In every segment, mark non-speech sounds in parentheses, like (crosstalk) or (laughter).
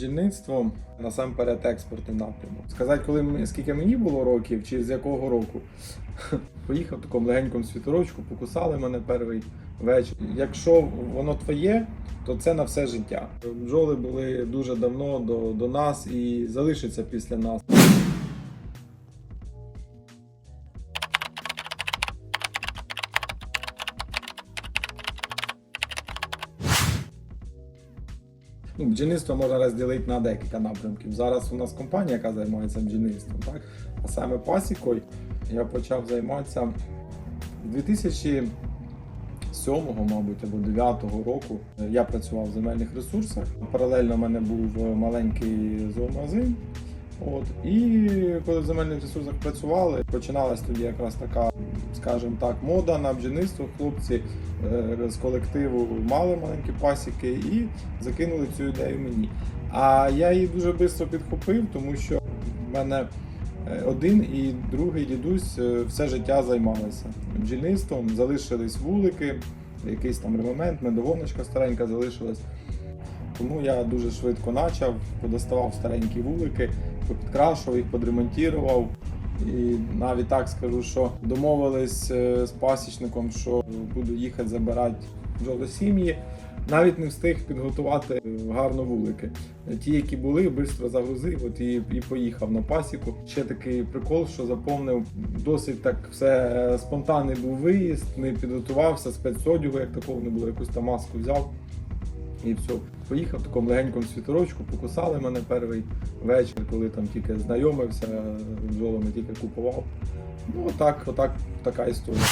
бджільництво насамперед експортний напрямок. Сказати, коли скільки мені було років, чи з якого року. (laughs) Поїхав в такому легенькому світорочку, покусали мене перший вечір. Якщо воно твоє, то це на все життя. Бджоли були дуже давно до, до нас і залишаться після нас. Ну, бджільництво можна розділити на декілька напрямків. Зараз у нас компанія, яка займається бджільництвом, так? а саме пасікою я почав займатися 2007, мабуть, або 2009 року. Я працював в земельних ресурсах. Паралельно в мене був маленький зоомагазин. От. І коли в земельних ресурсах працювали, починалась тоді якраз така, скажімо так, мода на бджільництво. Хлопці е, з колективу мали маленькі пасіки і закинули цю ідею мені. А я її дуже швидко підхопив, тому що в мене е, один і другий дідусь е, все життя займалися бджільництвом, залишились вулики, якийсь там ремонт, медогоночка старенька залишилась. Тому я дуже швидко почав, подоставав старенькі вулики, підкрашував їх, подремонтував. І навіть так скажу, що домовились е, з пасічником, що буду їхати забирати бджоли сім'ї. Навіть не встиг підготувати е, гарно вулики. Ті, які були, швидко загрузив от і, і поїхав на пасіку. Ще такий прикол, що заповнив досить так все спонтанний був виїзд, не підготувався, спецодягу, як такого не було, якусь там маску взяв. І все, поїхав в такому легенькому світорочку, покусали мене перший вечір, коли там тільки знайомився з бджолами, тільки купував. Ну, отак, отак, така історія.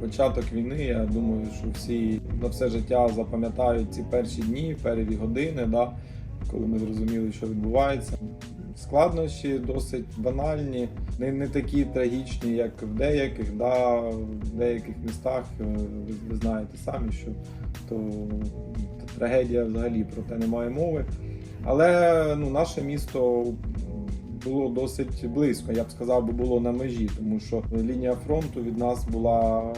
Початок війни, я думаю, що всі на все життя запам'ятають ці перші дні, перші години, да, коли ми зрозуміли, що відбувається. Складнощі досить банальні, не, не такі трагічні, як в деяких. Да, в деяких містах е, ви, ви знаєте самі, що то, трагедія взагалі про те немає мови. Але ну, наше місто було досить близько, я б сказав, би було на межі, тому що лінія фронту від нас була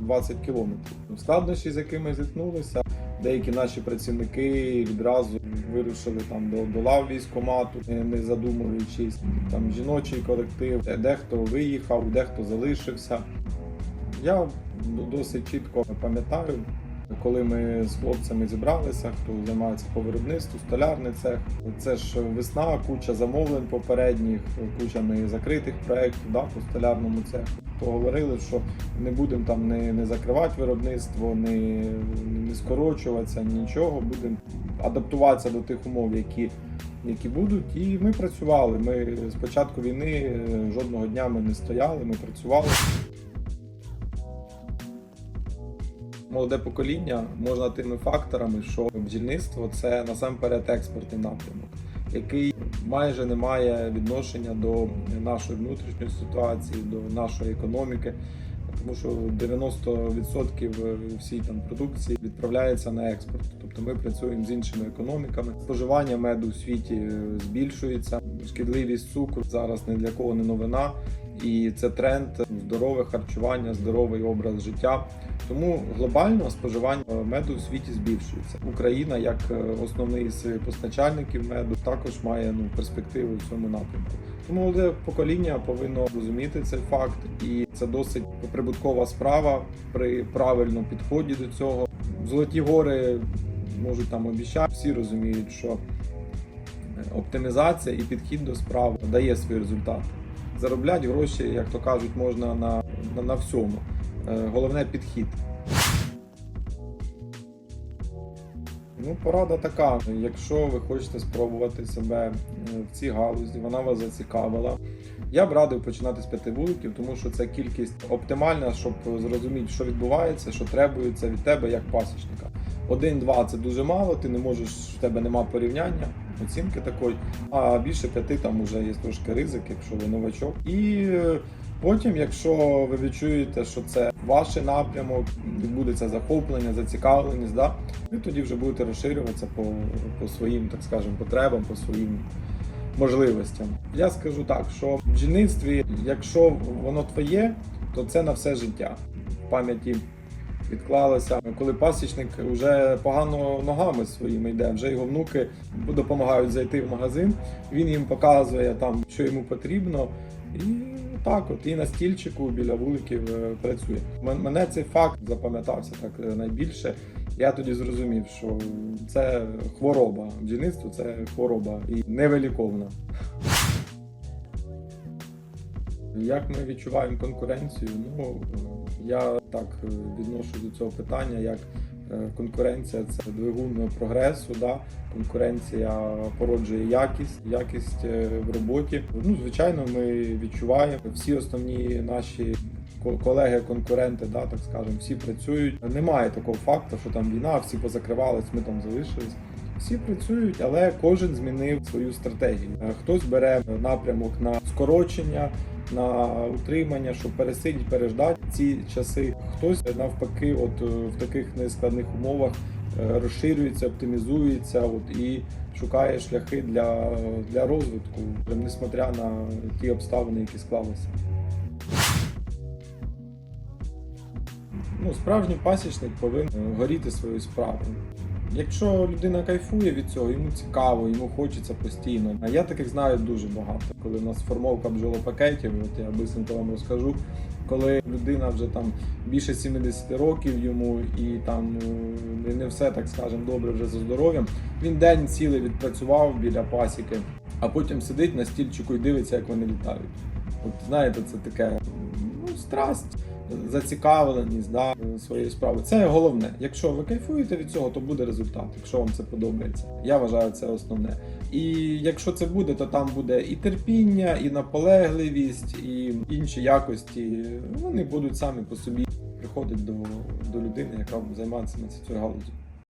20 кілометрів. Складнощі, з якими зіткнулися, деякі наші працівники відразу вирушили там до, до лав військомату, не- не задумуючись. Там жіночий колектив, дехто виїхав, дехто залишився. Я досить чітко пам'ятаю, коли ми з хлопцями зібралися, хто займається по виробництву, столярний цех. Це ж весна, куча замовлень попередніх, куча не закритих проєктів да, по столярному цеху. То говорили, що не будемо там не, не закривати виробництво, не, не скорочуватися, нічого, будемо адаптуватися до тих умов, які, які будуть. І ми працювали. Ми з початку війни е, жодного дня ми не стояли, ми працювали. Молоде покоління можна тими факторами, що бджільництво це насамперед експортний напрямок, який майже не має відношення до нашої внутрішньої ситуації, до нашої економіки. Тому що 90% всієї там продукції відправляється на експорт. Тобто ми працюємо з іншими економіками. Споживання меду в світі збільшується. Шкідливість цукру зараз ні для кого не новина. І це тренд здорове харчування, здоровий образ життя. Тому глобально споживання меду в світі збільшується. Україна, як е, основний з постачальників меду, також має ну перспективи в цьому напрямку. Тому молоде покоління повинно розуміти цей факт, і це досить прибуткова справа при правильному підході до цього. Золоті гори можуть там обіцяти. Всі розуміють, що оптимізація і підхід до справ дає свої результати. Заробляти гроші, як то кажуть, можна на, на, на всьому. Е, Головне підхід. Ну, порада така. Якщо ви хочете спробувати себе е, в цій галузі, вона вас зацікавила. Я б радив починати з п'яти вуликів, тому що це кількість оптимальна, щоб зрозуміти, що відбувається, що требується від тебе як пасічника. Один-два це дуже мало, ти не можеш, в тебе нема порівняння, оцінки такої, а більше п'яти там вже є трошки ризик, якщо ви новачок. І е, потім, якщо ви відчуєте, що це ваш напрямок, відбудеться захоплення, зацікавленість, да, ви тоді вже будете розширюватися по, по своїм, так скажемо, потребам, по своїм можливостям. Я скажу так, що в бджільництві, якщо воно твоє, то це на все життя. В пам'яті відклалося. Коли пасічник вже погано ногами своїми йде, вже його внуки допомагають зайти в магазин. Він їм показує там, що йому потрібно. І так, от і на стільчику біля вуликів е, працює. Мене цей факт запам'ятався так е, найбільше. Я тоді зрозумів, що це хвороба. Бджільництво це хвороба і невиліковна. Як ми відчуваємо конкуренцію? Ну я так е, відношу до цього питання, як е, конкуренція це двигун прогресу. Да? Конкуренція породжує якість, якість е, в роботі. Ну, звичайно, ми відчуваємо всі основні наші колеги-конкуренти, да, так скажемо, всі працюють. Немає такого факту, що там війна, всі позакривались, ми там залишились. Всі працюють, але кожен змінив свою стратегію. Хтось бере напрямок на скорочення, на утримання, щоб пересидіти, переждати ці часи. Хтось навпаки, от е, в таких нескладних умовах е, розширюється, оптимізується, от і шукає шляхи для, для розвитку, несмотря на ті обставини, які склалися. Ну, справжній пасічник повинен е, горіти своєю справою. Якщо людина кайфує від цього, йому цікаво, йому хочеться постійно. А я таких знаю дуже багато. Коли в нас формовка бджолопакетів, от я бисенько вам розкажу. Коли людина вже там більше 70 років йому і там е, не все так скажемо добре вже за здоров'ям. Він день цілий відпрацював біля пасіки, а потім сидить на стільчику і дивиться, як вони літають. От знаєте, це таке ну, страсть зацікавленість да, своєю справою. Це головне. Якщо ви кайфуєте від цього, то буде результат, якщо вам це подобається. Я вважаю це основне. І якщо це буде, то там буде і терпіння, і наполегливість, і інші якості. Вони будуть самі по собі приходити до, до людини, яка займається цією галузю.